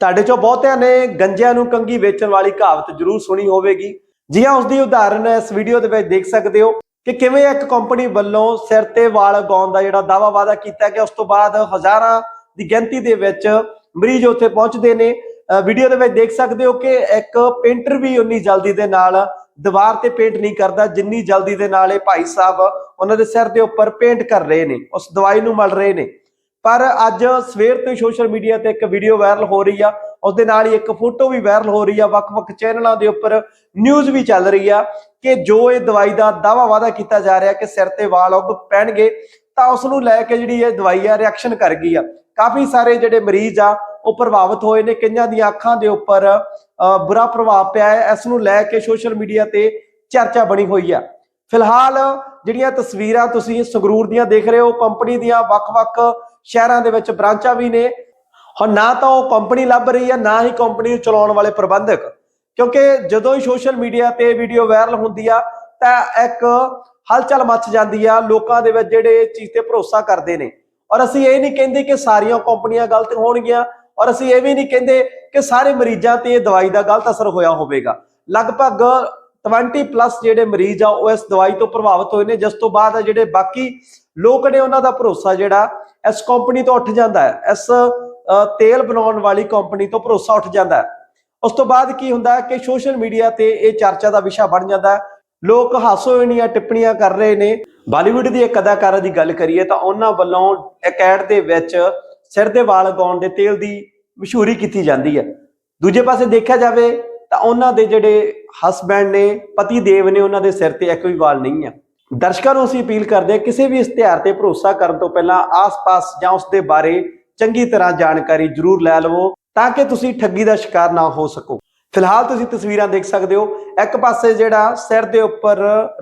ਤੁਹਾਡੇ ਚੋਂ ਬਹੁਤਿਆਂ ਨੇ ਗੰਜਿਆਂ ਨੂੰ ਕੰਗੀ ਵੇਚਣ ਵਾਲੀ ਕਹਾਵਤ ਜ਼ਰੂਰ ਸੁਣੀ ਹੋਵੇਗੀ। ਜੀ ਹਾਂ ਉਸ ਦੀ ਉਦਾਹਰਨ ਇਸ ਵੀਡੀਓ ਦੇ ਵਿੱਚ ਦੇਖ ਸਕਦੇ ਹੋ ਕਿ ਕਿਵੇਂ ਇੱਕ ਕੰਪਨੀ ਵੱਲੋਂ ਸਿਰ ਤੇ ਵਾਲ ਉਗਾਉਣ ਦਾ ਜਿਹੜਾ ਦਾਵਾ ਵਾਦਾ ਕੀਤਾ ਗਿਆ, ਉਸ ਤੋਂ ਬਾਅਦ ਹਜ਼ਾਰਾਂ ਦੀ ਗਿਣਤੀ ਦੇ ਵਿੱਚ ਮਰੀਜ਼ ਉੱਥੇ ਪਹੁੰਚਦੇ ਨੇ। ਵੀਡੀਓ ਦੇ ਵਿੱਚ ਦੇਖ ਸਕਦੇ ਹੋ ਕਿ ਇੱਕ ਪੇਂਟਰ ਵੀ ਉਨੀ ਜਲਦੀ ਦੇ ਨਾਲ ਦੀਵਾਰ ਤੇ ਪੇਂਟ ਨਹੀਂ ਕਰਦਾ, ਜਿੰਨੀ ਜਲਦੀ ਦੇ ਨਾਲ ਇਹ ਭਾਈ ਸਾਹਿਬ ਉਹਨਾਂ ਦੇ ਸਿਰ ਦੇ ਉੱਪਰ ਪੇਂਟ ਕਰ ਰਹੇ ਨੇ, ਉਸ ਦਵਾਈ ਨੂੰ ਮਲ ਰਹੇ ਨੇ। ਪਰ ਅੱਜ ਸਵੇਰ ਤੋਂ ਸੋਸ਼ਲ ਮੀਡੀਆ ਤੇ ਇੱਕ ਵੀਡੀਓ ਵਾਇਰਲ ਹੋ ਰਹੀ ਆ। ਉਸ ਦੇ ਨਾਲ ਹੀ ਇੱਕ ਫੋਟੋ ਵੀ ਵਾਇਰਲ ਹੋ ਰਹੀ ਆ। ਵੱਖ-ਵੱਖ ਚੈਨਲਾਂ ਦੇ ਉੱਪਰ ਨਿਊਜ਼ ਵੀ ਚੱਲ ਰਹੀ ਆ ਕਿ ਜੋ ਇਹ ਦਵਾਈ ਦਾ ਦਾਵਾ ਵਾਦਾ ਕੀਤਾ ਜਾ ਰਿਹਾ ਕਿ ਸਿਰ ਤੇ ਵਾਲ ਉੱਗ ਪੈਣਗੇ ਤਾਂ ਉਸ ਨੂੰ ਲੈ ਕੇ ਜਿਹੜੀ ਇਹ ਦਵਾਈ ਆ ਰਿਐਕਸ਼ਨ ਕਰ ਗਈ ਆ। ਕਾਫੀ ਸਾਰੇ ਜਿਹੜੇ ਮਰੀਜ਼ ਆ ਉਹ ਪ੍ਰਭਾਵਿਤ ਹੋਏ ਨੇ। ਕਈਆਂ ਦੀਆਂ ਅੱਖਾਂ ਦੇ ਉੱਪਰ ਅ, ਬੁਰਾ ਪ੍ਰਭਾਵ ਪਿਆ ਹੈ। ਇਸ ਨੂੰ ਲੈ ਕੇ ਸੋਸ਼ਲ ਮੀਡੀਆ ਤੇ ਚਰਚਾ ਬਣੀ ਹੋਈ ਆ। ਫਿਲਹਾਲ ਜਿਹੜੀਆਂ ਤਸਵੀਰਾਂ ਤੁਸੀਂ ਸੰਗਰੂਰ ਦੀਆਂ ਦੇਖ ਰਹੇ ਹੋ ਕੰਪਨੀ ਦੀਆਂ ਵੱਖ-ਵੱਖ ਸ਼ਹਿਰਾਂ ਦੇ ਵਿੱਚ ਬ੍ਰਾਂਚਾਂ ਵੀ ਨੇ। ਹੁਣ ਨਾ ਤਾਂ ਉਹ ਕੰਪਨੀ ਲੱਭ ਰਹੀ ਹੈ ਨਾ ਹੀ ਕੰਪਨੀ ਨੂੰ ਚਲਾਉਣ ਵਾਲੇ ਪ੍ਰਬੰਧਕ। ਕਿਉਂਕਿ ਜਦੋਂ ਹੀ ਸੋਸ਼ਲ ਮੀਡੀਆ ਤੇ ਵੀਡੀਓ ਵਾਇਰਲ ਹੁੰਦੀ ਆ, ਤਾਂ ਇੱਕ ਹਲਚਲ ਮਚ ਜਾਂਦੀ ਆ, ਲੋਕਾਂ ਦੇ ਵਿੱਚ ਜਿਹੜੇ ਇਸ ਚੀਜ਼ ਤੇ ਭਰੋਸਾ ਕਰਦੇ ਨੇ। ਔਰ ਅਸੀਂ ਇਹ ਨਹੀਂ ਕਹਿੰਦੇ ਕਿ ਸਾਰੀਆਂ ਕੰਪਨੀਆਂ ਗਲਤ ਹੋਣਗੀਆਂ, ਔਰ ਅਸੀਂ ਇਹ ਵੀ ਨਹੀਂ ਕਹਿੰਦੇ ਕਿ ਸਾਰੇ ਮਰੀਜ਼ਾਂ ਤੇ ਇਹ ਦਵਾਈ ਦਾ ਗਲਤ ਅਸਰ ਹੋਇਆ ਹੋਵੇਗਾ। ਲਗਭਗ 20 ਪਲੱਸ ਜਿਹੜੇ ਮਰੀਜ਼ ਆ, ਉਹ ਇਸ ਦਵਾਈ ਤੋਂ ਪ੍ਰਭਾਵਿਤ ਹੋਏ ਨੇ। ਜਿਸ ਤੋਂ ਬਾਅਦ ਜਿਹੜੇ ਬਾਕੀ ਲੋਕ ਨੇ, ਉਹਨਾਂ ਦਾ ਭਰੋਸਾ ਜਿਹੜਾ ਇਸ ਕੰਪਨੀ ਤੋਂ ਉੱਠ ਜਾਂਦਾ ਹੈ, ਇਸ ਤੇਲ ਬਣਾਉਣ ਵਾਲੀ ਕੰਪਨੀ ਤੋਂ ਭਰੋਸਾ ਉੱਠ ਜਾਂਦਾ ਹੈ। ਉਸ ਤੋਂ ਬਾਅਦ ਕੀ ਹੁੰਦਾ ਹੈ ਕਿ ਸੋਸ਼ਲ ਮੀਡੀਆ ਤੇ ਇਹ ਚਰਚਾ ਦਾ ਵਿਸ਼ਾ ਬਣ ਜਾਂਦਾ ਹੈ। ਲੋਕ ਹਾਸੋਹੀਣੀਆਂ ਟਿੱਪਣੀਆਂ ਕਰ ਰਹੇ ਨੇ। ਬਾਲੀਵੁੱਡ ਦੀ ਇੱਕ ਅਦਾਕਾਰਾ ਦੀ ਗੱਲ ਕਰੀਏ ਤਾਂ ਉਹਨਾਂ ਵੱਲੋਂ ਇੱਕ ਐਡ ਦੇ ਵਿੱਚ ਸਿਰ ਦੇ ਵਾਲ ਉਗਾਉਣ ਦੇ ਤੇਲ ਦੀ ਮਸ਼ਹੂਰੀ ਕੀਤੀ ਜਾਂਦੀ ਹੈ। ਦੂਜੇ ਪਾਸੇ ਦੇਖਿਆ ਜਾਵੇ ਤਾਂ ਉਹਨਾਂ ਦੇ ਜਿਹੜੇ ਹਸਬੈਂਡ ਨੇ, ਪਤੀ ਦੇਵ ਨੇ ਉਹਨਾਂ ਦੇ ਸਿਰ ਤੇ ਇੱਕ ਵੀ ਵਾਲ ਨਹੀਂ ਆ ਦਰਸ਼ਕਾਂ ਨੂੰ ਅਸੀਂ ਅਪੀਲ ਕਰਦੇ ਹਾਂ, ਕਿਸੇ ਵੀ ਇਸ਼ਤਿਹਾਰ ਤੇ ਭਰੋਸਾ ਕਰਨ ਤੋਂ ਪਹਿਲਾਂ ਆਸ-ਪਾਸ ਜਾਂ ਉਸ ਦੇ ਬਾਰੇ ਚੰਗੀ ਤਰ੍ਹਾਂ ਜਾਣਕਾਰੀ ਜ਼ਰੂਰ ਲੈ ਲਵੋ ਤਾਂ ਕਿ ਤੁਸੀਂ ਠੱਗੀ ਦਾ ਸ਼ਿਕਾਰ ਨਾ ਹੋ ਸਕੋ। ਫਿਲਹਾਲ ਤੁਸੀਂ ਤਸਵੀਰਾਂ ਦੇਖ ਸਕਦੇ ਹੋ, ਇੱਕ ਪਾਸੇ ਜਿਹੜਾ ਸਿਰ ਦੇ ਉੱਪਰ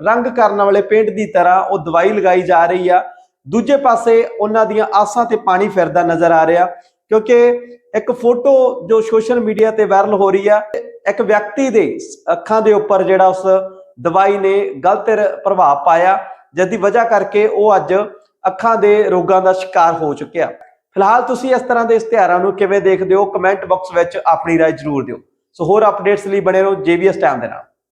ਰੰਗ ਕਰਨ ਵਾਲੇ ਪੇਂਟ ਦੀ ਤਰ੍ਹਾਂ ਉਹ ਦਵਾਈ ਲਗਾਈ ਜਾ ਰਹੀ ਆ, ਦੂਜੇ ਪਾਸੇ ਉਹਨਾਂ ਦੀਆਂ ਆਸਾਂ ਤੇ ਪਾਣੀ ਫਿਰਦਾ ਨਜ਼ਰ ਆ ਰਿਹਾ, ਕਿਉਂਕਿ ਇੱਕ ਫੋਟੋ ਜੋ ਸੋਸ਼ਲ ਮੀਡੀਆ ਤੇ ਵਾਇਰਲ ਹੋ ਰਹੀ ਆ, ਇੱਕ ਵਿਅਕਤੀ ਦੇ ਅੱਖਾਂ ਦੇ ਉੱਪਰ ਜਿਹੜਾ ਉਸ ਦਵਾਈ ਨੇ ਗਲਤ ਰ- ਪ੍ਰਭਾਵ ਪਾਇਆ ਜਿਸ ਦੀ ਵਜ੍ਹਾ ਕਰਕੇ ਉਹ ਅੱਜ ਅੱਖਾਂ ਦੇ ਰੋਗਾਂ ਦਾ ਸ਼ਿਕਾਰ ਹੋ ਚੁੱਕਿਆ ਫਿਲਹਾਲ ਤੁਸੀਂ ਇਸ ਤਰ੍ਹਾਂ ਦੇ ਇਸ਼ਤਿਹਾਰਾਂ ਨੂੰ ਕਿਵੇਂ ਦੇਖਦੇ ਹੋ ਕਮੈਂਟ ਬਾਕਸ ਵਿੱਚ ਆਪਣੀ رائے ਜ਼ਰੂਰ ਦਿਓ ਸੋ ਹੋਰ ਅਪਡੇਟਸ ਲਈ ਬਣੇ ਰਹੋ ਜੀਬੀਐਸ ਟਾਈਮ ਦੇ ਨਾਲ